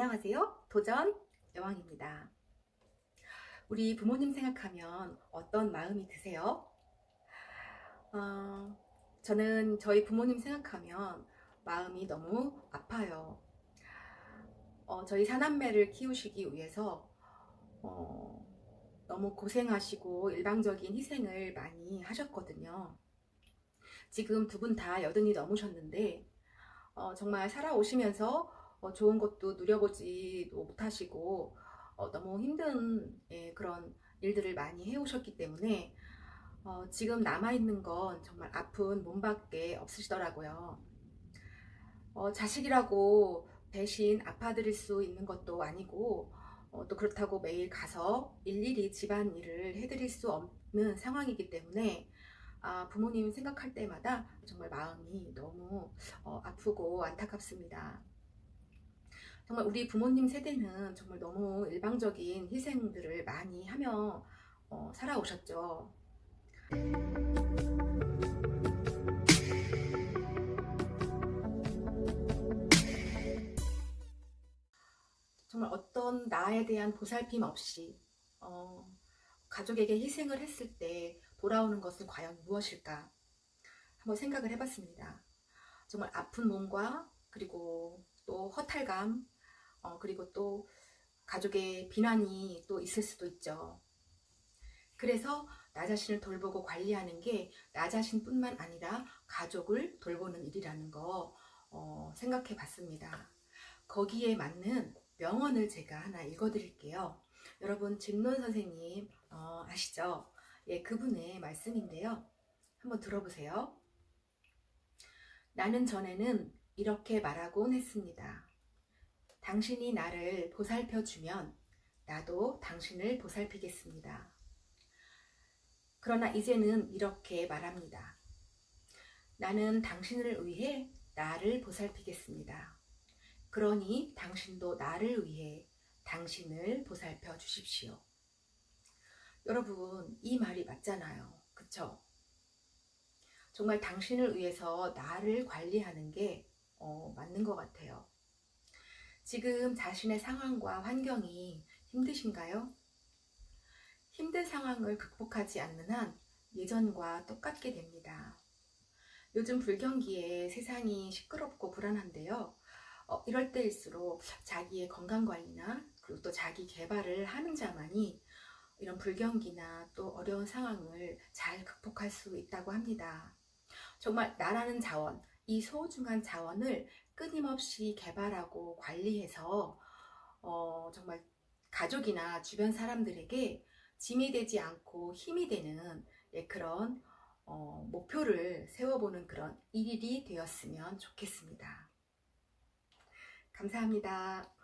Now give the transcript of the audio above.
안녕하세요. 도전 여왕입니다. 우리 부모님 생각하면 어떤 마음이 드세요? 어, 저는 저희 부모님 생각하면 마음이 너무 아파요. 어, 저희 사남매를 키우시기 위해서 어, 너무 고생하시고 일방적인 희생을 많이 하셨거든요. 지금 두 분 다 여든이 넘으셨는데 어, 정말 살아오시면서 어, 좋은 것도 누려보지도 못하시고 어, 너무 힘든 예, 그런 일들을 많이 해오셨기 때문에 어, 지금 남아있는 건 정말 아픈 몸밖에 없으시더라고요. 어, 자식이라고 대신 아파드릴 수 있는 것도 아니고 어, 또 그렇다고 매일 가서 일일이 집안 일을 해드릴 수 없는 상황이기 때문에 아, 부모님 생각할 때마다 정말 마음이 너무 어, 아프고 안타깝습니다. 정말 우리 부모님 세대는 정말 너무 일방적인 희생들을 많이 하며 어, 살아오셨죠. 정말 어떤 나에 대한 보살핌 없이 어, 가족에게 희생을 했을 때 돌아오는 것은 과연 무엇일까? 한번 생각을 해봤습니다. 정말 아픈 몸과 그리고 또 허탈감, 어, 그리고 또 가족의 비난이 또 있을 수도 있죠. 그래서 나 자신을 돌보고 관리하는 게 나 자신뿐만 아니라 가족을 돌보는 일이라는 거 어, 생각해 봤습니다. 거기에 맞는 명언을 제가 하나 읽어 드릴게요. 여러분 진론 선생님 어, 아시죠? 예, 그분의 말씀인데요. 한번 들어보세요. 나는 전에는 이렇게 말하곤 했습니다. 당신이 나를 보살펴 주면 나도 당신을 보살피겠습니다. 그러나 이제는 이렇게 말합니다. 나는 당신을 위해 나를 보살피겠습니다. 그러니 당신도 나를 위해 당신을 보살펴 주십시오. 여러분, 이 말이 맞잖아요. 그쵸? 정말 당신을 위해서 나를 관리하는 게 어, 맞는 것 같아요. 지금 자신의 상황과 환경이 힘드신가요? 힘든 상황을 극복하지 않는 한 예전과 똑같게 됩니다. 요즘 불경기에 세상이 시끄럽고 불안한데요. 어, 이럴 때일수록 자기의 건강관리나 그리고 또 자기 개발을 하는 자만이 이런 불경기나 또 어려운 상황을 잘 극복할 수 있다고 합니다. 정말 나라는 자원, 이 소중한 자원을 끊임없이 개발하고 관리해서 어, 정말 가족이나 주변 사람들에게 짐이 되지 않고 힘이 되는 예, 그런 어, 목표를 세워보는 그런 일일이 되었으면 좋겠습니다. 감사합니다.